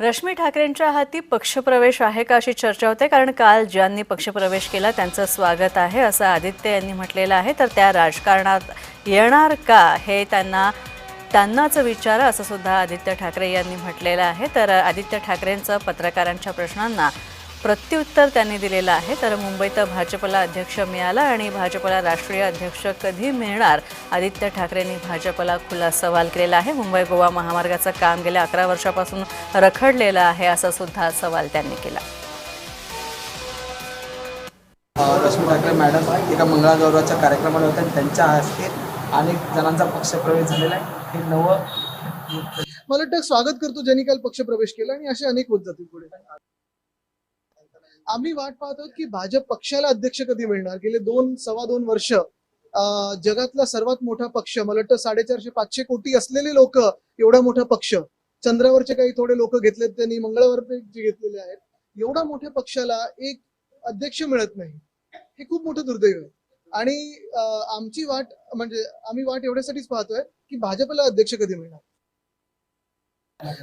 रश्मी ठाकरेंच्या हाती पक्षप्रवेश आहे का अशी चर्चा होते कारण काल ज्यांनी पक्षप्रवेश केला त्यांचं स्वागत आहे असं आदित्य यांनी म्हटलेलं आहे. तर त्या राजकारणात येणार का हे त्यांना त्यांनाच विचारा असं सुद्धा आदित्य ठाकरे यांनी म्हटलेलं आहे. तर आदित्य ठाकरेंचं पत्रकारांच्या प्रश्नांना प्रत्युत्तर त्यांनी दिलेलं आहे. तर मुंबईत भाजपला अध्यक्ष मिळाला आणि भाजपला राष्ट्रीय अध्यक्ष कधी मिळणार? आदित्य ठाकरेंनी भाजपला खुला सवाल केलेला आहे. मुंबई गोवा महामार्गाचं काम गेल्या अकरा वर्षापासून रखडलेलं आहे असा सुद्धा सवाल त्यांनी केला. रश्मी ठाकरे मॅडम एका मंगळागौरवाच्या कार्यक्रमाला होत्या. आणि त्यांच्या हस्ते अनेक जणांचा पक्षप्रवेश झालेला आहे. हे नवं मला वाटतं स्वागत करतो ज्यांनी काल पक्षप्रवेश केला आणि असे अनेक होत जातील पुढे. आम्ही वाट पाहतो की भाजप पक्षाला अध्यक्ष कधी मिळणार? गेले दोन सव्वा दोन वर्ष जगातला सर्वात मोठा पक्ष मला वाटतं साडेचारशे पाचशे कोटी असलेले लोक एवढा मोठा पक्ष. चंद्रावरचे काही थोडे लोक घेतलेत त्यांनी मंगळावरचे घेतलेले आहेत. एवढ्या मोठ्या पक्षाला एक अध्यक्ष मिळत नाही. हे खूप मोठं दुर्दैव आहे. आणि आमची वाट म्हणजे आम्ही वाट एवढ्यासाठीच पाहतोय की भाजपला अध्यक्ष कधी मिळणार?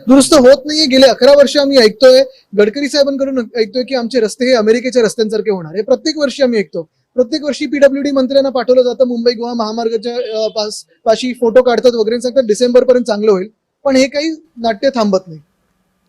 दुरुस्त होत नाहीये. गेले अकरा वर्ष आम्ही ऐकतोय. गडकरी साहेबांकडून ऐकतोय की आमचे रस्ते हे अमेरिकेच्या रस्त्यांसारखे होणार. हे प्रत्येक वर्षी आम्ही ऐकतो. प्रत्येक वर्षी पीडब्ल्यूडी मंत्र्यांना पाठवलं जातं मुंबई गोवा महामार्गाच्या पाशी फोटो काढतात वगैरे सांगतात डिसेंबर पर्यंत चांगलं होईल. पण हे काही नाट्य थांबत नाही.